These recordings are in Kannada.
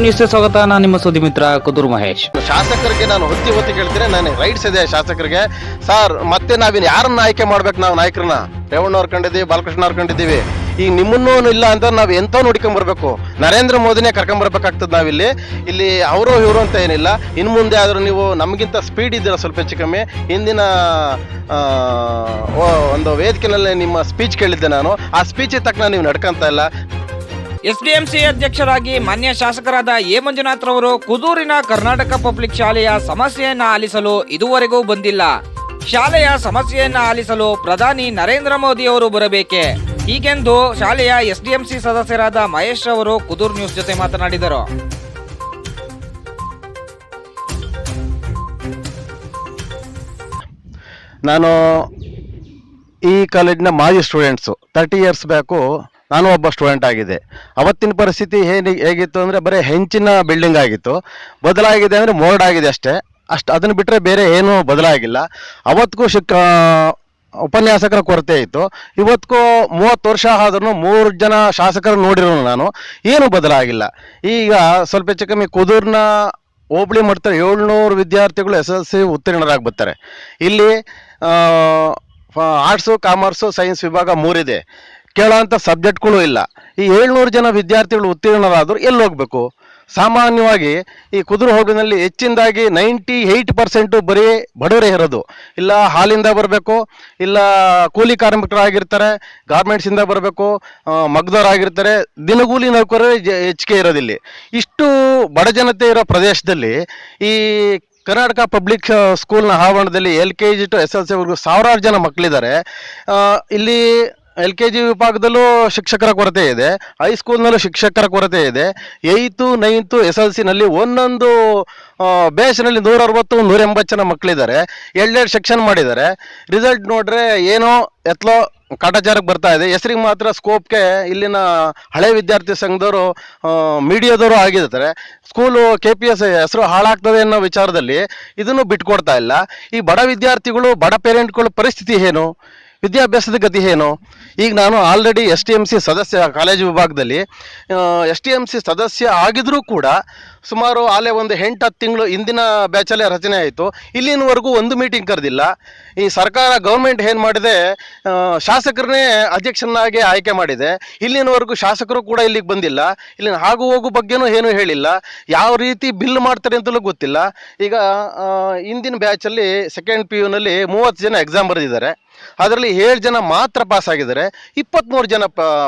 ನ್ಯೂಸ್ಗೆ ಸ್ವಾಗತ. ನಾನು ನಿಮ್ಮ ಸುದ್ದಿ ಮಿತ್ರ ಕುದುರು ಮಹೇಶ್. ಶಾಸಕರಿಗೆ ನಾನು ಹೊತ್ತಿ ಹೊತ್ತಿ ಕೇಳ್ತೀನಿ ನಾನು ರೈಟ್ಸ್ ಇದೆ ಶಾಸಕರಿಗೆ. ಸರ್, ಮತ್ತೆ ನಾವಿನ್ ಯಾರನ್ನ ಆಯ್ಕೆ ಮಾಡ್ಬೇಕು ನಾವು ನಾಯಕರನ್ನ? ರೇವಣ್ಣ ಅವ್ರು ಕಂಡಿದ್ದೀವಿ, ಬಾಲಕೃಷ್ಣ ಅವ್ರು ಕಂಡಿದ್ದೀವಿ. ಈಗ ನಿಮ್ಮನ್ನೂ ಇಲ್ಲ ಅಂತ ನಾವು ಎಂತ ನೋಡ್ಕೊಂಡ್ ಬರ್ಬೇಕು. ನರೇಂದ್ರ ಮೋದಿನೇ ಕರ್ಕೊಂಡ್ ಬರ್ಬೇಕಾಗ್ತದೆ ನಾವಿಲ್ಲಿ. ಇಲ್ಲಿ ಅವರು ಇವರು ಅಂತ ಏನಿಲ್ಲ. ಇನ್ನು ಮುಂದೆ ಆದರೂ ನೀವು ನಮಗಿಂತ ಸ್ಪೀಡ್ ಇದ್ದೀರ ಸ್ವಲ್ಪ ಹೆಚ್ಚು ಕಮ್ಮಿ? ಹಿಂದಿನ ಒಂದು ವೇದಿಕೆನಲ್ಲೇ ನಿಮ್ಮ ಸ್ಪೀಚ್ ಕೇಳಿದ್ದೆ ನಾನು. ಆ ಸ್ಪೀಚ್ ತಕ್ಕ ನೀವು ನಡ್ಕೊಂತ ಇಲ್ಲ. ಎಸ್ಡಿಎಂಸಿ ಅಧ್ಯಕ್ಷರಾಗಿ ಮಾನ್ಯ ಶಾಸಕರಾದ ಎ ಮಂಜುನಾಥ್ ರವರು ಕುದೂರಿನ ಕರ್ನಾಟಕ ಪಬ್ಲಿಕ್ ಶಾಲೆಯ ಸಮಸ್ಯೆಯನ್ನ ಆಲಿಸಲು ಇದುವರೆಗೂ ಬಂದಿಲ್ಲ. ಶಾಲೆಯ ಸಮಸ್ಯೆಯನ್ನ ಆಲಿಸಲು ಪ್ರಧಾನಿ ನರೇಂದ್ರ ಮೋದಿ ಅವರು ಬರಬೇಕೆ? ಹೀಗೆಂದು ಶಾಲೆಯ ಎಸ್ಡಿಎಂಸಿ ಸದಸ್ಯರಾದ ಮಹೇಶ್ ಅವರು ಕುದೂರ್ ನ್ಯೂಸ್ ಜೊತೆ ಮಾತನಾಡಿದರು. ನಾನು ಈ ಕಾಲೇಜಿನ ಮಾಜಿ ಸ್ಟೂಡೆಂಟ್ಸು ತರ್ಟಿ ಇಯರ್ಸ್ ಬ್ಯಾಕು ನಾನು ಒಬ್ಬ ಸ್ಟೂಡೆಂಟ್ ಆಗಿದೆ ಅವತ್ತಿನ ಪರಿಸ್ಥಿತಿ ಹೇಗೆ, ಹೇಗಿತ್ತು ಅಂದರೆ ಬರೀ ಹೆಂಚಿನ ಬಿಲ್ಡಿಂಗ್ ಆಗಿತ್ತು. ಬದಲಾಗಿದೆ ಅಂದರೆ ಮೋರ್ಡ್ ಆಗಿದೆ ಅಷ್ಟೇ. ಅಷ್ಟು ಅದನ್ನು ಬಿಟ್ಟರೆ ಬೇರೆ ಏನೂ ಬದಲಾಗಿಲ್ಲ. ಅವತ್ತಿಗೂ ಶಿಕ್ಕ ಉಪನ್ಯಾಸಕರ ಕೊರತೆ ಇತ್ತು. ಇವತ್ತಿಗೂ ಮೂವತ್ತು ವರ್ಷ ಆದ್ರೂ ಮೂರು ಜನ ಶಾಸಕರು ನೋಡಿರೋ ನಾನು. ಏನು ಬದಲಾಗಿಲ್ಲ. ಈಗ ಸ್ವಲ್ಪ ಹೆಚ್ಚು ಕಮ್ಮಿ ಕುದೂರ್ನ ಹೋಬಳಿ ಮಟ್ಟದ ಏಳ್ನೂರು ವಿದ್ಯಾರ್ಥಿಗಳು ಎಸ್ ಎಲ್ ಸಿ ಉತ್ತೀರ್ಣರಾಗಿ ಬರ್ತಾರೆ ಇಲ್ಲಿ ಆರ್ಟ್ಸು ಕಾಮರ್ಸು ಸೈನ್ಸ್ ವಿಭಾಗ ಮೂರಿದೆ. ಕೇಳೋಂಥ ಸಬ್ಜೆಕ್ಟ್ಗಳು ಇಲ್ಲ. ಈ ಏಳ್ನೂರು ಜನ ವಿದ್ಯಾರ್ಥಿಗಳು ಉತ್ತೀರ್ಣರಾದರೂ ಎಲ್ಲಿ ಹೋಗಬೇಕು? ಸಾಮಾನ್ಯವಾಗಿ ಈ ಕುದುರೆ ಹೋಗಿನಲ್ಲಿ ಹೆಚ್ಚಿನದಾಗಿ ನೈಂಟಿ ಏಯ್ಟ್ ಪರ್ಸೆಂಟು ಬರೀ ಬಡವರೇ ಇರೋದು. ಇಲ್ಲ ಹಾಲಿಂದ ಬರಬೇಕು, ಇಲ್ಲ ಕೂಲಿ ಕಾರ್ಮಿಕರಾಗಿರ್ತಾರೆ, ಗಾರ್ಮೆಂಟ್ಸಿಂದ ಬರಬೇಕು ಮಗ್ದವರಾಗಿರ್ತಾರೆ, ದಿನಗೂಲಿ ನೌಕರರೇ ಹೆಚ್ಚಿಗೆ ಇರೋದಿಲ್ಲಿ. ಇಷ್ಟು ಬಡ ಜನತೆ ಇರೋ ಪ್ರದೇಶದಲ್ಲಿ ಈ ಕರ್ನಾಟಕ ಪಬ್ಲಿಕ್ ಸ್ಕೂಲ್ನ ಆವರಣದಲ್ಲಿ L K G to S L ಸಿವರೆಗೂ ಸಾವಿರಾರು ಜನ ಮಕ್ಕಳಿದ್ದಾರೆ ಇಲ್ಲಿ ಎಲ್ ಕೆ ಜಿ ವಿಭಾಗದಲ್ಲೂ ಶಿಕ್ಷಕರ ಕೊರತೆ ಇದೆ. ಹೈಸ್ಕೂಲ್ನಲ್ಲೂ ಶಿಕ್ಷಕರ ಕೊರತೆ ಇದೆ. ಏಯ್ತು ನೈನ್ತು ಎಸ್ ಎಲ್ ಸಿನಲ್ಲಿ ಒಂದೊಂದು ಬೇಸ್ನಲ್ಲಿ ನೂರ ಅರವತ್ತು ನೂರ ಎಂಬತ್ತು ಜನ ಮಕ್ಕಳಿದ್ದಾರೆ ಎರಡೆರಡು ಸೆಕ್ಷನ್ ಮಾಡಿದ್ದಾರೆ. ರಿಸಲ್ಟ್ ನೋಡ್ರೆ ಏನೋ ಎತ್ಲೋ ಕಾಟಾಚಾರಕ್ಕೆ ಬರ್ತಾ ಇದೆ. ಹೆಸರಿಗೆ ಮಾತ್ರ ಸ್ಕೋಪ್ಗೆ ಇಲ್ಲಿನ ಹಳೆ ವಿದ್ಯಾರ್ಥಿ ಸಂಘದವರು ಮೀಡಿಯಾದವರು ಆಗಿರ್ತಾರೆ. ಸ್ಕೂಲು ಕೆ ಪಿ ಎಸ್ ಹೆಸರು ಹಾಳಾಗ್ತದೆ ಅನ್ನೋ ವಿಚಾರದಲ್ಲಿ ಇದನ್ನು ಬಿಟ್ಕೊಡ್ತಾ ಇಲ್ಲ. ಈ ಬಡ ವಿದ್ಯಾರ್ಥಿಗಳು, ಬಡ ಪೇರೆಂಟ್ಗಳ ಪರಿಸ್ಥಿತಿ ಏನು? ವಿದ್ಯಾಭ್ಯಾಸದ ಗತಿ ಏನು? ಈಗ ನಾನು already S T M C ಸದಸ್ಯ ಕಾಲೇಜು ವಿಭಾಗದಲ್ಲಿ ಎಸ್ ಟಿ ಎಂ ಸಿ ಸದಸ್ಯ ಆಗಿದ್ರೂ ಕೂಡ ಸುಮಾರು ಆಲೇ ಒಂದು ಎಂಟು, ಹತ್ತು ತಿಂಗಳು ಇಂದಿನ ಬ್ಯಾಚಲ್ಲೇ ರಚನೆ ಆಯಿತು. ಇಲ್ಲಿನವರೆಗೂ ಒಂದು ಮೀಟಿಂಗ್ ಕರೆದಿಲ್ಲ. ಈ ಸರ್ಕಾರ ಗೌರ್ಮೆಂಟ್ ಏನು ಮಾಡಿದೆ ಶಾಸಕರನ್ನೇ ಅಧ್ಯಕ್ಷನಾಗಿ ಆಯ್ಕೆ ಮಾಡಿದೆ. ಇಲ್ಲಿನವರೆಗೂ ಶಾಸಕರು ಕೂಡ ಇಲ್ಲಿಗೆ ಬಂದಿಲ್ಲ. ಇಲ್ಲಿನ ಆಗು ಹೋಗು ಬಗ್ಗೆನೂ ಏನೂ ಹೇಳಿಲ್ಲ. ಯಾವ ರೀತಿ ಬಿಲ್ ಮಾಡ್ತಾರೆ ಅಂತಲೂ ಗೊತ್ತಿಲ್ಲ. ಈಗ ಇಂದಿನ ಬ್ಯಾಚಲ್ಲಿ ಸೆಕೆಂಡ್ ಪಿ ಯುನಲ್ಲಿ ಮೂವತ್ತು ಜನ ಎಕ್ಸಾಮ್ ಬರೆದಿದ್ದಾರೆ. ಅದರಲ್ಲಿ ಏಳು ಜನ ಮಾತ್ರ ಪಾಸ್ ಆಗಿದ್ದಾರೆ. ಇಪ್ಪತ್ತ್ಮೂರು ಜನ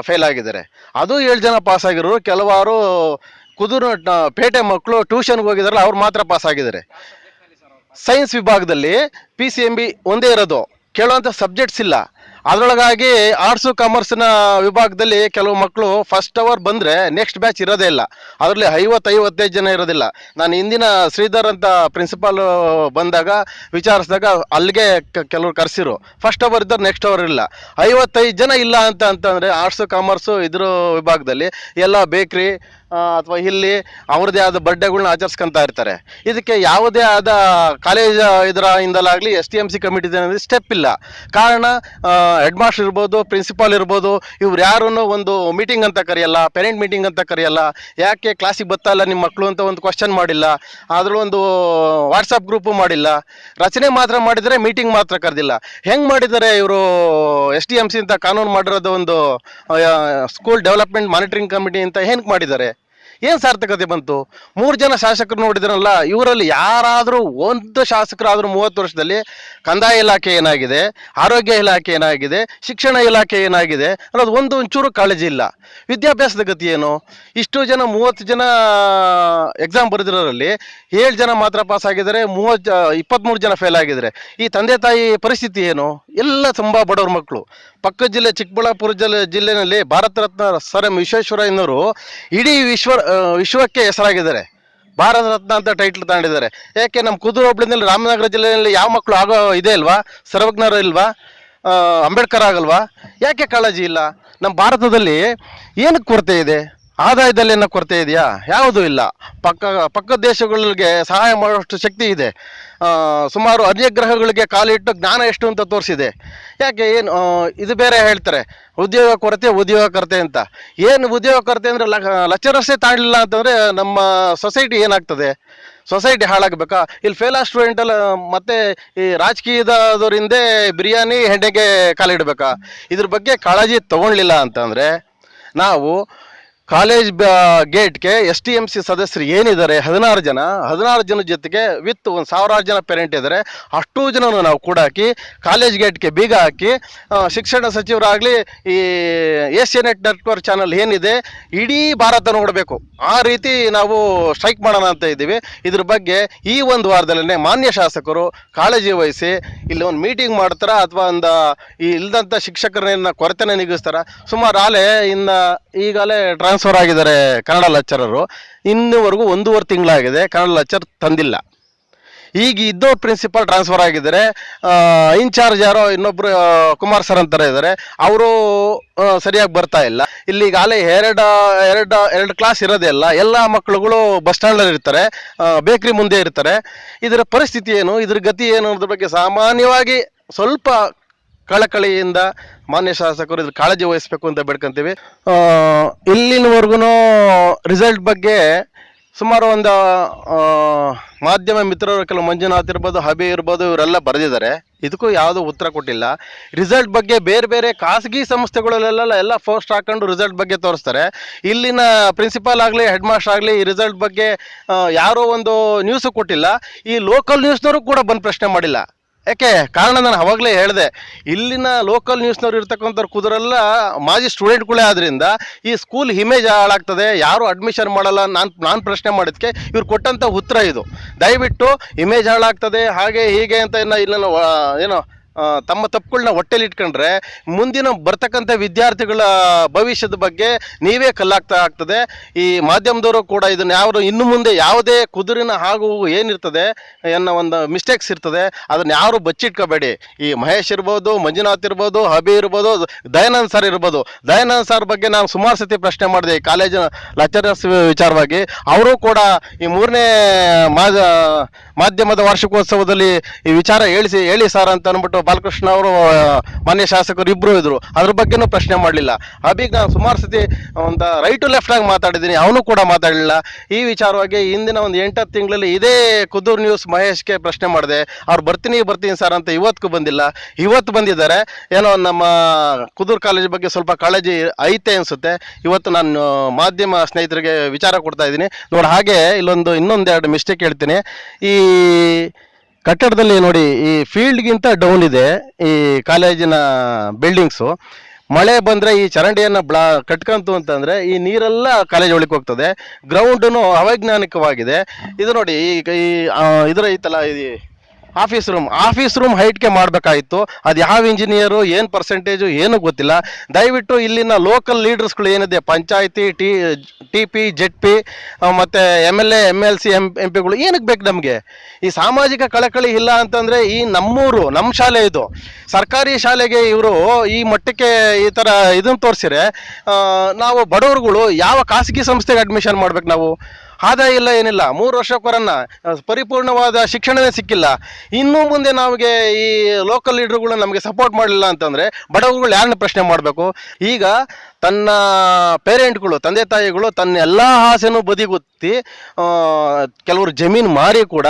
ಫೇಲ್ ಆಗಿದ್ದಾರೆ. ಅದು ಏಳು ಜನ ಪಾಸ್ ಆಗಿರೋರು ಕೆಲವಾರು ಕುದುರು ಪೇಟೆ ಮಕ್ಕಳು ಟ್ಯೂಷನ್ಗೆ ಹೋಗಿದಾರಲ್ಲ, ಅವ್ರು ಮಾತ್ರ ಪಾಸ್ ಆಗಿದ್ದಾರೆ. ಸೈನ್ಸ್ ವಿಭಾಗದಲ್ಲಿ ಪಿ ಸಿ ಎಂ ಬಿ ಒಂದೇ ಇರೋದು. ಕೇಳುವಂಥ ಸಬ್ಜೆಕ್ಟ್ಸ್ ಇಲ್ಲ. ಅದರೊಳಗಾಗಿ ಆರ್ಟ್ಸು ಕಾಮರ್ಸ್ನ ವಿಭಾಗದಲ್ಲಿ ಕೆಲವು ಮಕ್ಕಳು ಫಸ್ಟ್ ಅವರ್ ಬಂದರೆ ನೆಕ್ಸ್ಟ್ ಬ್ಯಾಚ್ ಇರೋದೇ ಇಲ್ಲ. ಅದರಲ್ಲಿ ಐವತ್ತು ಐವತ್ತೈದು ಜನ ಇರೋದಿಲ್ಲ. ನಾನು ಹಿಂದಿನ ಶ್ರೀಧರ್ ಅಂತ ಪ್ರಿನ್ಸಿಪಾಲ್ ಬಂದಾಗ ವಿಚಾರಿಸಿದಾಗ ಅಲ್ಲಿಗೆ ಕೆಲವರು ಕರೆಸಿರು. ಫಸ್ಟ್ ಅವರ್ ಇದ್ದಾರೆ ನೆಕ್ಸ್ಟ್ ಅವರ್ ಇಲ್ಲ. ಐವತ್ತೈದು ಜನ ಇಲ್ಲ ಅಂತ ಅಂತಂದರೆ ಆರ್ಟ್ಸು ಕಾಮರ್ಸು ಇದ್ರ ವಿಭಾಗದಲ್ಲಿ ಎಲ್ಲ ಬೇಕ್ರಿ ಅಥವಾ ಇಲ್ಲಿ ಅವ್ರದ್ದೇ ಆದ ಬರ್ಡೇಗಳನ್ನ ಆಚರಿಸ್ಕೊಂತ ಇರ್ತಾರೆ. ಇದಕ್ಕೆ ಯಾವುದೇ ಆದ ಕಾಲೇಜ್ ಇದರ ಇಂದಲಾಗಲಿ S T M C committee step ಇಲ್ಲ. ಕಾರಣ ಹೆಡ್ ಮಾಸ್ಟರ್ ಇರ್ಬೋದು, ಪ್ರಿನ್ಸಿಪಾಲ್ ಇರ್ಬೋದು, ಇವ್ರು ಯಾರನ್ನು ಒಂದು ಮೀಟಿಂಗ್ ಅಂತ ಕರೆಯಲ್ಲ ಪೇರೆಂಟ್ ಮೀಟಿಂಗ್ ಅಂತ ಕರೆಯಲ್ಲ. ಯಾಕೆ ಕ್ಲಾಸಿಗೆ ಬತ್ತಲ್ಲ ನಿಮ್ಮ ಮಕ್ಕಳು ಅಂತ ಒಂದು ಕ್ವಶನ್ ಮಾಡಿಲ್ಲ, ಆದರೂ ಒಂದು ವಾಟ್ಸಪ್ ಗ್ರೂಪು ಮಾಡಿಲ್ಲ. ರಚನೆ ಮಾತ್ರ ಮಾಡಿದರೆ ಮೀಟಿಂಗ್ ಮಾತ್ರ ಕರೆದಿಲ್ಲ. ಹೆಂಗೆ ಮಾಡಿದ್ದಾರೆ ಇವರು ಎಸ್ ಡಿ ಎಂ ಸಿ ಅಂತ ಕಾನೂನು ಮಾಡಿರೋದು ಒಂದು ಸ್ಕೂಲ್ ಡೆವಲಪ್ಮೆಂಟ್ ಮಾನಿಟರಿಂಗ್ ಕಮಿಟಿ ಅಂತ ಏನಕ್ಕೆ ಮಾಡಿದ್ದಾರೆ ಏನು ಸಾರ್ಥಕತೆ ಬಂತು? ಮೂರು ಜನ ಶಾಸಕರು ನೋಡಿದ್ರಲ್ಲ, ಇವರಲ್ಲಿ ಯಾರಾದರೂ ಒಂದು ಶಾಸಕರಾದರೂ ಮೂವತ್ತು ವರ್ಷದಲ್ಲಿ ಕಂದಾಯ ಇಲಾಖೆ ಏನಾಗಿದೆ, ಆರೋಗ್ಯ ಇಲಾಖೆ ಏನಾಗಿದೆ, ಶಿಕ್ಷಣ ಇಲಾಖೆ ಏನಾಗಿದೆ ಅನ್ನೋದು ಒಂದು ಒಂಚೂರು ಕಾಳಜಿ ಇಲ್ಲ. ವಿದ್ಯಾಭ್ಯಾಸದ ಗತಿ ಏನು? ಇಷ್ಟು ಜನ ಮೂವತ್ತು ಜನ ಎಕ್ಸಾಮ್ ಬರೆದಿರೋರಲ್ಲಿ ಏಳು ಜನ ಮಾತ್ರ ಪಾಸ್ ಆಗಿದ್ದಾರೆ, ಮೂವತ್ತು ಇಪ್ಪತ್ತ್ಮೂರು ಜನ ಫೇಲ್ ಆಗಿದ್ದಾರೆ. ಈ ತಂದೆ ತಾಯಿ ಪರಿಸ್ಥಿತಿ ಏನು? ಎಲ್ಲ ತುಂಬ ಬಡವ್ರ ಮಕ್ಕಳು ಪಕ್ಕ ಜಿಲ್ಲೆ ಚಿಕ್ಕಬಳ್ಳಾಪುರ ಜಿಲ್ಲೆ, ಜಿಲ್ಲೆನಲ್ಲಿ ಭಾರತ ರತ್ನ ಸರ್ ಎಂ ವಿಶ್ವೇಶ್ವರಯ್ಯನವರು ಇಡೀ ವಿಶ್ವ ವಿಶ್ವಕ್ಕೆ ಹೆಸರಾಗಿದ್ದಾರೆ. ಭಾರತ ರತ್ನ ಅಂತ ಟೈಟ್ಲ್ ತಗೊಂಡಿದ್ದಾರೆ. ಯಾಕೆ ನಮ್ಮ ಕುದೂರು ಹೋಬಳಿನಲ್ಲಿ ರಾಮನಗರ ಜಿಲ್ಲೆಯಲ್ಲಿ ಯಾವ ಮಕ್ಕಳು ಆಗೋ ಇದೆ ಅಲ್ವಾ? ಸರ್ವಜ್ಞರು ಇಲ್ವಾ? ಅಂಬೇಡ್ಕರ್ ಆಗಲ್ವಾ? ಯಾಕೆ ಕಾಳಜಿ ಇಲ್ಲ? ನಮ್ಮ ಭಾರತದಲ್ಲಿ ಏನಕ್ಕೆ ಕೊರತೆ ಇದೆ? ಆದಾಯದಲ್ಲಿ ಏನೋ ಕೊರತೆ ಇದೆಯಾ? ಯಾವುದೂ ಇಲ್ಲ. ಪಕ್ಕ, ಪಕ್ಕದ ದೇಶಗಳಿಗೆ ಸಹಾಯ ಮಾಡುವಷ್ಟು ಶಕ್ತಿ ಇದೆ. ಸುಮಾರು ಅನ್ಯಗ್ರಹಗಳಿಗೆ ಕಾಲಿಟ್ಟು ಜ್ಞಾನ ಎಷ್ಟು ಅಂತ ತೋರಿಸಿದೆ. ಯಾಕೆ ಏನು ಇದು ಬೇರೆ ಹೇಳ್ತಾರೆ, ಉದ್ಯೋಗ ಕೊರತೆ ಉದ್ಯೋಗ ಕೊರತೆ ಅಂತ. ಏನು ಉದ್ಯೋಗ ಕೊರತೆ ಅಂದರೆ ಲೆಕ್ಚರರ್ಸೇ ತಾಳಲಿಲ್ಲ ಅಂತಂದರೆ ನಮ್ಮ ಸೊಸೈಟಿ ಏನಾಗ್ತದೆ? ಸೊಸೈಟಿ ಹಾಳಾಗಬೇಕಾ? ಇಲ್ಲಿ ಫೇಲ್ ಸ್ಟೂಡೆಂಟ್ ಎಲ್ಲ ಮತ್ತೆ ಈ ರಾಜಕೀಯದವರಿಂದೇ ಬಿರಿಯಾನಿ, ಹೆಂಡೆಗೆ ಕಾಲಿಡಬೇಕಾ? ಇದ್ರ ಬಗ್ಗೆ ಕಾಳಜಿ ತಗೊಳ್ಳಿಲ್ಲ ಅಂತಂದರೆ ನಾವು ಕಾಲೇಜ್ ಗೇಟ್ಗೆ ಎಸ್ ಟಿ ಎಂ ಸಿ ಸದಸ್ಯರು ಏನಿದ್ದಾರೆ, ಹದಿನಾರು ಜನ ಹದಿನಾರು ಜನ ಜೊತೆಗೆ ವಿತ್ ಒಂದು ಸಾವಿರಾರು ಜನ ಪೇರೆಂಟ್ ಇದ್ದಾರೆ. ಅಷ್ಟು ಜನನು ನಾವು ಕೂಡ ಹಾಕಿ, ಕಾಲೇಜ್ ಗೇಟ್ಗೆ ಬೀಗ ಹಾಕಿ ಶಿಕ್ಷಣ ಸಚಿವರಾಗಲಿ ಈ ಏಷ್ಯಾನೆಟ್ ನೆಟ್ವರ್ಕ್ ಚಾನಲ್ ಏನಿದೆ, ಇಡೀ ಭಾರತ ನೋಡಬೇಕು. ಆ ರೀತಿ ನಾವು ಸ್ಟ್ರೈಕ್ ಮಾಡೋಣ ಅಂತ ಇದ್ದೀವಿ. ಇದ್ರ ಬಗ್ಗೆ ಈ ಒಂದು ವಾರದಲ್ಲೇ ಮಾನ್ಯ ಶಾಸಕರು ಕಾಳಜಿ ವಹಿಸಿ ಇಲ್ಲಿ ಒಂದು ಮೀಟಿಂಗ್ ಮಾಡ್ತಾರ ಅಥವಾ ಒಂದು ಈ ಇಲ್ದಂಥ ಶಿಕ್ಷಕರನ್ನ ಕೊರತೆನ ನಿಗಿಸ್ತಾರ. ಸುಮಾರು ಆಲೆ ಇನ್ನು ಈಗಲೇ ಟ್ರಾನ್ಸ್ಫರ್ ಆಗಿದ್ದಾರೆ ಕನ್ನಡ ಲೆಕ್ಚರರು ಇನ್ನೂವರೆಗೂ ಒಂದೂವರೆ ತಿಂಗಳಾಗಿದೆ, ಕನ್ನಡ ಲೆಕ್ಚರ್ ತಂದಿಲ್ಲ. ಈಗ ಇದ್ದೋ ಪ್ರಿನ್ಸಿಪಾಲ್ ಟ್ರಾನ್ಸ್ಫರ್ ಆಗಿದ್ದಾರೆ. ಇನ್ಚಾರ್ಜ್ ಯಾರೋ ಇನ್ನೊಬ್ರು ಕುಮಾರ್ ಸರ್ ಅಂತಾರೆ ಇದ್ದಾರೆ. ಅವರು ಸರಿಯಾಗಿ ಬರ್ತಾ ಇಲ್ಲ. ಇಲ್ಲಿ ಈಗಾಗಲೇ ಎರಡು ಎರಡು ಎರಡು ಕ್ಲಾಸ್ ಇರೋದೇ ಇಲ್ಲ ಎಲ್ಲ ಮಕ್ಕಳುಗಳು ಬಸ್ ಸ್ಟ್ಯಾಂಡಲ್ಲಿ ಇರ್ತಾರೆ ಬೇಕ್ರಿ ಮುಂದೆ ಇರ್ತಾರೆ. ಇದರ ಪರಿಸ್ಥಿತಿ ಏನು? ಇದ್ರ ಗತಿ ಏನು ಅನ್ನೋದ್ರ ಬಗ್ಗೆ ಸಾಮಾನ್ಯವಾಗಿ ಸ್ವಲ್ಪ ಕಳಕಳಿಯಿಂದ ಮಾನ್ಯ ಶಾಸಕರು ಇದ್ರ ಕಾಳಜಿ ವಹಿಸಬೇಕು ಅಂತ ಬೇಡ್ಕೊಂತೀವಿ. ಇಲ್ಲಿನವರೆಗೂ ರಿಸಲ್ಟ್ ಬಗ್ಗೆ ಸುಮಾರು ಒಂದು ಮಾಧ್ಯಮ ಮಿತ್ರರು ಕೆಲವು ಮಂಜುನಾಥ್ ಇರ್ಬೋದು, ಹಬಿ ಇರ್ಬೋದು, ಇವರೆಲ್ಲ ಬರೆದಿದ್ದಾರೆ. ಇದಕ್ಕೂ ಯಾವುದೂ ಉತ್ತರ ಕೊಟ್ಟಿಲ್ಲ. ರಿಸಲ್ಟ್ ಬಗ್ಗೆ ಬೇರೆ ಬೇರೆ ಖಾಸಗಿ ಸಂಸ್ಥೆಗಳಲ್ಲೆಲ್ಲ ಎಲ್ಲ ಪೋಸ್ಟ್ ಹಾಕೊಂಡು ರಿಸಲ್ಟ್ ಬಗ್ಗೆ ತೋರಿಸ್ತಾರೆ. ಇಲ್ಲಿನ ಪ್ರಿನ್ಸಿಪಾಲ್ ಆಗಲಿ ಹೆಡ್ ಮಾಸ್ಟರ್ ಆಗಲಿ ಈ ರಿಸಲ್ಟ್ ಬಗ್ಗೆ ಯಾರೋ ಒಂದು ನ್ಯೂಸು ಕೊಟ್ಟಿಲ್ಲ. ಈ ಲೋಕಲ್ ನ್ಯೂಸ್ನವರು ಕೂಡ ಬಂದು ಪ್ರಶ್ನೆ ಮಾಡಿಲ್ಲ. ಯಾಕೆ? ಕಾರಣ ನಾನು ಅವಾಗಲೇ ಹೇಳಿದೆ. ಇಲ್ಲಿನ ಲೋಕಲ್ ನ್ಯೂಸ್ನವ್ರು ಇರ್ತಕ್ಕಂಥವ್ರು ಕುದುರೆಲ್ಲ ಮಾಜಿ ಸ್ಟೂಡೆಂಟ್ಗಳೇ ಆದ್ರಿಂದ ಈ ಸ್ಕೂಲ್ ಇಮೇಜ್ ಹಾಳಾಗ್ತದೆ, ಯಾರು ಅಡ್ಮಿಷನ್ ಮಾಡಲ್ಲ ನಾನು ನಾನು ಪ್ರಶ್ನೆ ಮಾಡಿದ್ಕೆ, ಇವ್ರು ಕೊಟ್ಟಂಥ ಉತ್ತರ ಇದು. ದಯವಿಟ್ಟು ಇಮೇಜ್ ಹಾಳಾಗ್ತದೆ, ಹಾಗೆ ಹೀಗೆ ಅಂತ ಇನ್ನು ಇಲ್ಲ ಏನೋ ತಮ್ಮ ತಪ್ಪುಗಳನ್ನ ಹೊಟ್ಟೆಲಿ ಇಟ್ಕೊಂಡ್ರೆ ಮುಂದಿನ ಬರ್ತಕ್ಕಂಥ ವಿದ್ಯಾರ್ಥಿಗಳ ಭವಿಷ್ಯದ ಬಗ್ಗೆ ನೀವೇ ಕಲ್ಲಾಗ್ತಾ ಆಗ್ತದೆ. ಈ ಮಾಧ್ಯಮದವರು ಕೂಡ ಇದನ್ನು ಯಾವ ಇನ್ನು ಮುಂದೆ ಯಾವುದೇ ಕುದುರಿನ ಹಾಗೂ ಏನಿರ್ತದೆ ಅನ್ನೋ ಒಂದು ಮಿಸ್ಟೇಕ್ಸ್ ಇರ್ತದೆ, ಅದನ್ನ ಯಾರು ಬಚ್ಚಿಟ್ಕೋಬೇಡಿ. ಈ ಮಹೇಶ್ ಇರ್ಬೋದು, ಮಂಜುನಾಥ್ ಇರ್ಬೋದು, ಹಬಿ ಇರ್ಬೋದು, ದಯಾನಂದ್ ಸರ್ ಇರ್ಬೋದು. ದಯಾನಂದ್ ಸರ್ ಬಗ್ಗೆ ನಾನು ಸುಮಾರು ಸತಿ ಪ್ರಶ್ನೆ ಮಾಡಿದೆ ಈ ಕಾಲೇಜಿನ ಲೆಕ್ಚರರ್ಸ್ ವಿಚಾರವಾಗಿ. ಅವರು ಕೂಡ ಈ ಮೂರನೇ ಮಾದ, ಮಾಧ್ಯಮದ ವಾರ್ಷಿಕೋತ್ಸವದಲ್ಲಿ ಈ ವಿಚಾರ ಹೇಳಿಸಿ, ಹೇಳಿ ಸರ್ ಅಂತ ಅಂದ್ಬಿಟ್ಟು ಬಾಲಕೃಷ್ಣ ಅವರು ಮಾನ್ಯ ಶಾಸಕರು ಇಬ್ಬರು ಇದ್ರು. ಅದ್ರ ಬಗ್ಗೆನೂ ಪ್ರಶ್ನೆ ಮಾಡಲಿಲ್ಲ. ಅಬಿಗ್ ನಾನು ಸುಮಾರು ಸತಿ ಒಂದು ರೈಟ್ ಟು ಲೆಫ್ಟ್ ಆಗಿ ಮಾತಾಡಿದ್ದೀನಿ. ಅವನು ಕೂಡ ಮಾತಾಡಲಿಲ್ಲ. ಈ ವಿಚಾರವಾಗಿ ಹಿಂದಿನ ಒಂದು ಎಂಟತ್ತು ತಿಂಗಳಲ್ಲಿ ಇದೇ ಕುದೂರ್ ನ್ಯೂಸ್ ಮಹೇಶ್ಗೆ ಪ್ರಶ್ನೆ ಮಾಡಿದೆ. ಅವ್ರು ಬರ್ತೀನಿ ಬರ್ತೀನಿ ಸರ್ ಅಂತ ಇವತ್ತಿಗೂ ಬಂದಿಲ್ಲ. ಇವತ್ತು ಬಂದಿದ್ದಾರೆ. ಏನೋ ನಮ್ಮ ಕುದೂರ್ ಕಾಲೇಜ್ ಬಗ್ಗೆ ಸ್ವಲ್ಪ ಕಾಳಜಿ ಐತೆ ಅನಿಸುತ್ತೆ. ಇವತ್ತು ನಾನು ಮಾಧ್ಯಮ ಸ್ನೇಹಿತರಿಗೆ ವಿಚಾರ ಕೊಡ್ತಾ ಇದ್ದೀನಿ. ನೋಡಿ ಹಾಗೆ ಇಲ್ಲೊಂದು ಇನ್ನೊಂದೆರಡು ಮಿಸ್ಟೇಕ್ ಹೇಳ್ತೀನಿ. ಈ ಕಟ್ಟಡದಲ್ಲಿ ನೋಡಿ, ಈ ಫೀಲ್ಡ್ಗಿಂತ ಡೌನ್ ಇದೆ ಈ ಕಾಲೇಜಿನ ಬಿಲ್ಡಿಂಗ್ಸು ಮಳೆ ಬಂದರೆ ಈ ಚರಂಡಿಯನ್ನು ಬ್ಲಾ, ಕಟ್ಕಂತು ಅಂತಂದರೆ ಈ ನೀರೆಲ್ಲ ಕಾಲೇಜ್ ಒಳಕ್ಕೆ ಹೋಗ್ತದೆ. ಗ್ರೌಂಡೂ ಅವೈಜ್ಞಾನಿಕವಾಗಿದೆ. ಇದು ನೋಡಿ, ಈ ಇದರ ಐತಲ್ಲ, ಈ ಆಫೀಸ್ ರೂಮ್ ಆಫೀಸ್ ರೂಮ್ ಹೈಟ್ಗೆ ಮಾಡಬೇಕಾಗಿತ್ತು. ಅದು ಯಾವ ಇಂಜಿನಿಯರು ಏನು ಪರ್ಸೆಂಟೇಜು ಏನೂ ಗೊತ್ತಿಲ್ಲ. ದಯವಿಟ್ಟು ಇಲ್ಲಿನ ಲೋಕಲ್ ಲೀಡರ್ಸ್ಗಳು ಏನಿದೆ, ಪಂಚಾಯತಿ, T T P Z P ಮತ್ತು M L A M L C M M ಪಿಗಳು ಏನಕ್ಕೆ ಬೇಕು ನಮಗೆ? ಈ ಸಾಮಾಜಿಕ ಕಳಕಳಿ ಇಲ್ಲ ಅಂತಂದರೆ ಈ ನಮ್ಮೂರು ನಮ್ಮ ಶಾಲೆ ಇದು. ಸರ್ಕಾರಿ ಶಾಲೆಗೆ ಇವರು ಈ ಮಟ್ಟಕ್ಕೆ ಈ ಥರ ಇದನ್ನು ತೋರಿಸಿದ್ರೆ ನಾವು ಬಡವರುಗಳು ಯಾವ ಖಾಸಗಿ ಸಂಸ್ಥೆಗೆ ಅಡ್ಮಿಷನ್ ಮಾಡ್ಬೇಕು ನಾವು? ಆದಾಯ ಇಲ್ಲ, ಏನಿಲ್ಲ. ಮೂರು ವರ್ಷಕ್ಕೊರನ್ನ ಪರಿಪೂರ್ಣವಾದ ಶಿಕ್ಷಣವೇ ಸಿಕ್ಕಿಲ್ಲ. ಇನ್ನು ಮುಂದೆ ನಮಗೆ ಈ ಲೋಕಲ್ ಲೀಡರ್ಗಳು ನಮಗೆ ಸಪೋರ್ಟ್ ಮಾಡಲಿಲ್ಲ ಅಂತಂದರೆ ಬಡವರುಗಳು ಯಾರನ್ನ ಪ್ರಶ್ನೆ ಮಾಡಬೇಕು? ಈಗ ತನ್ನ ಪೇರೆಂಟ್ಗಳು ತಂದೆ ತಾಯಿಗಳು ತನ್ನ ಎಲ್ಲ ಆಸೆನೂ ಬದಿಗುತ್ತಿ ಆ, ಕೆಲವರು ಜಮೀನು ಮಾರಿ ಕೂಡ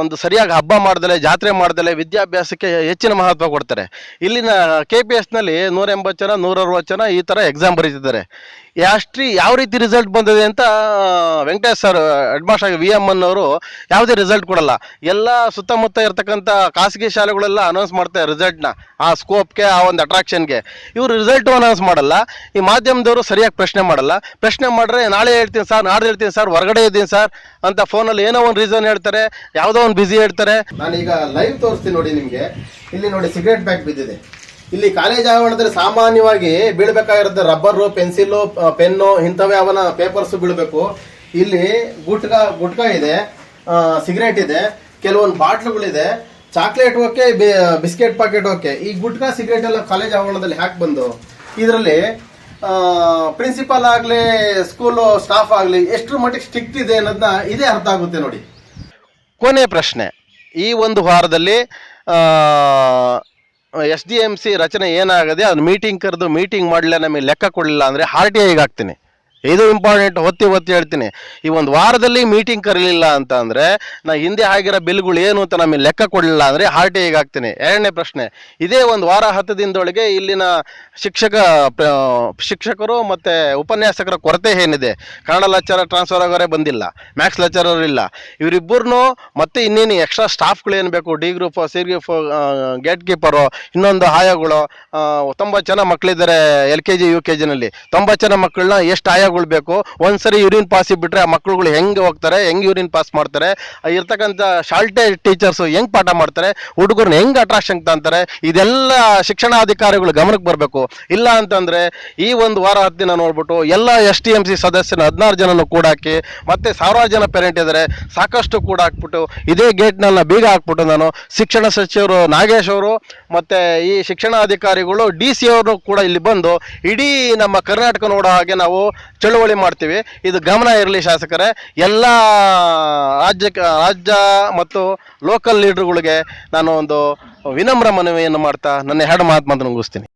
ಒಂದು ಸರಿಯಾಗಿ ಹಬ್ಬ ಮಾಡ್ದಲೆ ಜಾತ್ರೆ ಮಾಡ್ದಲೆ ವಿದ್ಯಾಭ್ಯಾಸಕ್ಕೆ ಹೆಚ್ಚಿನ ಮಹತ್ವ ಕೊಡ್ತಾರೆ. ಇಲ್ಲಿನ ಕೆ ಪಿ ಎಸ್ನಲ್ಲಿ ನೂರ ಎಂಬತ್ತು ಜನ ನೂರ ಅರವತ್ತು ಜನ ಈ ಥರ ಎಕ್ಸಾಮ್ ಬರೀತಿದ್ದಾರೆ. ಅಷ್ಟ್ರಿ ಯಾವ ರೀತಿ ರಿಸಲ್ಟ್ ಬಂದಿದೆ ಅಂತ ವೆಂಕಟೇಶ್ ಸರ್ ಹೆಡ್ಮಾಸ್ಟರ್ ಆಗಿ ವಿ ಎಂ ಅವರು ಯಾವುದೇ ರಿಸಲ್ಟ್ ಕೊಡಲ್ಲ. ಎಲ್ಲ ಸುತ್ತಮುತ್ತ ಇರ್ತಕ್ಕಂಥ ಖಾಸಗಿ ಶಾಲೆಗಳೆಲ್ಲ ಅನೌನ್ಸ್ ಮಾಡ್ತಾರೆ ರಿಸಲ್ಟ್ನ ಆ ಸ್ಕೋಪ್ಗೆ ಆ ಒಂದು ಅಟ್ರಾಕ್ಷನ್ಗೆ ಇವರು ರಿಸಲ್ಟು ಅನೌನ್ಸ್ ಮಾಡಲ್ಲ. ಈ ಮಾಧ್ಯಮದವರು ಸರಿಯಾಗಿ ಪ್ರಶ್ನೆ ಮಾಡಲ್ಲ. ಪ್ರಶ್ನೆ ಮಾಡಿದ್ರೆ ನಾಳೆ ಹೇಳ್ತೀನಿ ಸರ್ ನಾಡ್ದು ಹೇಳ್ತೀನಿ ಸರ್, ಹೊರಗಡೆ ಇದ್ದೀನಿ ಸರ್ ಅಂತ ಫೋನಲ್ಲಿ ಏನೋ ಒಂದು ರೀಸನ್ ಹೇಳ್ತಾರೆ, ಯಾವುದೋ ಒಂದು ಬಿಸಿ ಹೇಳ್ತಾರೆ. ನಾನೀಗ ಲೈವ್ ತೋರಿಸ್ತೀನಿ ನೋಡಿ ನಿಮಗೆ. ಇಲ್ಲಿ ನೋಡಿ ಸಿಗರೇಟ್ ಪ್ಯಾಕ್ ಬಿದ್ದಿದೆ. ಇಲ್ಲಿ ಕಾಲೇಜ್ ಆವರಣದಲ್ಲಿ ಸಾಮಾನ್ಯವಾಗಿ ಬೀಳ್ಬೇಕಾಗಿರೋದು ರಬ್ಬರು ಪೆನ್ಸಿಲು ಪೆನ್ನು ಇಂಥವೇ ಅವನ ಪೇಪರ್ಸ್ ಬೀಳಬೇಕು. ಇಲ್ಲಿ ಗುಟ್ಕ ಗುಟ್ಕ ಇದೆ ಸಿಗರೇಟ್ ಇದೆ, ಕೆಲವೊಂದು ಬಾಟ್ಲುಗಳಿದೆ. Chocolate okay biscuit packet okay. ಈ ಗುಟ್ಕಾ ಸಿಗರೇಟ್ ಎಲ್ಲ ಕಾಲೇಜ್ ಆವರಣದಲ್ಲಿ ಹಾಕಿ ಬಂದು? ಇದರಲ್ಲಿ ಪ್ರಿನ್ಸಿಪಾಲ್ ಆಗಲಿ ಸ್ಕೂಲು ಸ್ಟಾಫ್ ಆಗಲಿ ಎಷ್ಟು ಮಟ್ಟಿಗೆ ಸ್ಟ್ರಿಕ್ಟ್ ಇದೆ ಅನ್ನೋದನ್ನ ಇದೇ ಅರ್ಥ ಆಗುತ್ತೆ ನೋಡಿ. ಕೊನೆ ಪ್ರಶ್ನೆ. ಈ ಒಂದು ವಾರದಲ್ಲಿ ಎಸ್ ಡಿ ಎಂ ಸಿ ರಚನೆ ಏನಾಗದೆ ಅದು ಮೀಟಿಂಗ್ ಕರೆದು ಮೀಟಿಂಗ್ ಮಾಡಲಿಲ್ಲ, ನಮಗೆ ಲೆಕ್ಕ ಕೊಡಲಿಲ್ಲ ಅಂದರೆ ಆರ್ ಟಿ ಐಗೆ ಹಾಕ್ತೀನಿ. ಇದು ಇಂಪಾರ್ಟೆಂಟ್ ಒತ್ತಿ ಒತ್ತಿ ಹೇಳ್ತೀನಿ. ಈ ಒಂದು ವಾರದಲ್ಲಿ ಮೀಟಿಂಗ್ ಕರೀಲಿಲ್ಲ ಅಂತ ಅಂದರೆ, ನಾ ಹಿಂದೆ ಆಗಿರೋ ಬಿಲ್ಗಳು ಏನು ಅಂತ ನಮಗೆ ಲೆಕ್ಕ ಕೊಡಲಿಲ್ಲ ಅಂದರೆ ಆರ್ ಹಾಕ್ತೀನಿ ಎರಡನೇ ಪ್ರಶ್ನೆ, ಇದೇ ಒಂದು ವಾರ ಹತ್ತು ದಿನದೊಳಗೆ ಇಲ್ಲಿನ ಶಿಕ್ಷಕ ಶಿಕ್ಷಕರು ಮತ್ತು ಉಪನ್ಯಾಸಕರ ಕೊರತೆ ಏನಿದೆ? ಕನ್ನಡ ಲೆಕ್ಚರರ್ ಟ್ರಾನ್ಸ್ಫರ್ ಆಗೋರೆ ಬಂದಿಲ್ಲ ಮ್ಯಾಥ್ಸ್ ಲೆಕ್ಚರರ್ ಇಲ್ಲ. ಇವರಿಬ್ಬರನ್ನು ಮತ್ತೆ ಇನ್ನೇನು ಎಕ್ಸ್ಟ್ರಾ ಸ್ಟಾಫ್ಗಳು ಬೇಕು? D group C group gate keeper ಇನ್ನೊಂದು ಆಯಾಗಳು ತೊಂಬತ್ತು ಜನ ಮಕ್ಕಳಿದ್ದಾರೆ L K G U K ಜಿನಲ್ಲಿ ತೊಂಬತ್ತು ಜನ ಮಕ್ಕಳನ್ನ ಎಷ್ಟು ಆಯಾಗಳು ಬೇಕು ಒಂದ್ಸರಿ ಯೂರಿನ್ ಪಾಸ್ ಬಿಟ್ರೆ ಆ ಮಕ್ಕಳುಗಳು ಹೆಂಗೆ ಹೋಗ್ತಾರೆ, ಹೆಂಗೆ ಯೂರಿನ್ ಪಾಸ್ ಮಾಡ್ತಾರೆ ಇರ್ತಕ್ಕಂಥ ಶಾಲ್ಟೇಜ್ ಟೀಚರ್ಸು ಹೆಂಗೆ ಪಾಠ ಮಾಡ್ತಾರೆ ಹುಡುಗರನ್ನ ಹೆಂಗೆ ಅಟ್ರಾಕ್ಷನ್ ತಂತಾರೆ ಇದೆಲ್ಲ ಶಿಕ್ಷಣಾಧಿಕಾರಿಗಳು ಗಮನಕ್ಕೆ ಬರಬೇಕು. ಇಲ್ಲ ಅಂತಂದರೆ ಈ ಒಂದು ವಾರ ಹತ್ತು ದಿನ ನೋಡ್ಬಿಟ್ಟು ಎಲ್ಲ ಎಸ್ ಟಿ ಎಂ ಸಿ ಸದಸ್ಯನ ಹದಿನಾರು ಜನನು ಕೂಡಾಕಿ ಮತ್ತೆ ಸಾವಿರಾರು ಜನ ಪೇರೆಂಟ್ ಇದ್ದಾರೆ ಸಾಕಷ್ಟು ಕೂಡ ಹಾಕ್ಬಿಟ್ಟು ಇದೇ ಗೇಟ್ನಲ್ಲ ಬೀಗ ಹಾಕ್ಬಿಟ್ಟು ನಾನು ಶಿಕ್ಷಣ ಸಚಿವರು ನಾಗೇಶ್ ಅವರು, ಮತ್ತು ಈ ಶಿಕ್ಷಣಾಧಿಕಾರಿಗಳು ಡಿ ಸಿ ಅವರು ಕೂಡ ಇಲ್ಲಿ ಬಂದು ಇಡೀ ನಮ್ಮ ಕರ್ನಾಟಕ ನೋಡೋ ಹಾಗೆ ನಾವು ಚಳುವಳಿ ಮಾಡ್ತೀವಿ. ಇದು ಗಮನ ಇರಲಿ ಶಾಸಕರೇ. ಎಲ್ಲ ರಾಜ್ಯಕ್ಕೆ ರಾಜ್ಯ ಮತ್ತು ಲೋಕಲ್ ಲೀಡ್ರುಗಳಿಗೆ ನಾನು ಒಂದು ವಿನಮ್ರ ಮನವಿಯನ್ನು ಮಾಡ್ತಾ ನನ್ನ ಎರಡು ಮಾತು ಮಾತು ಮುಗಿಸ್ತೀನಿ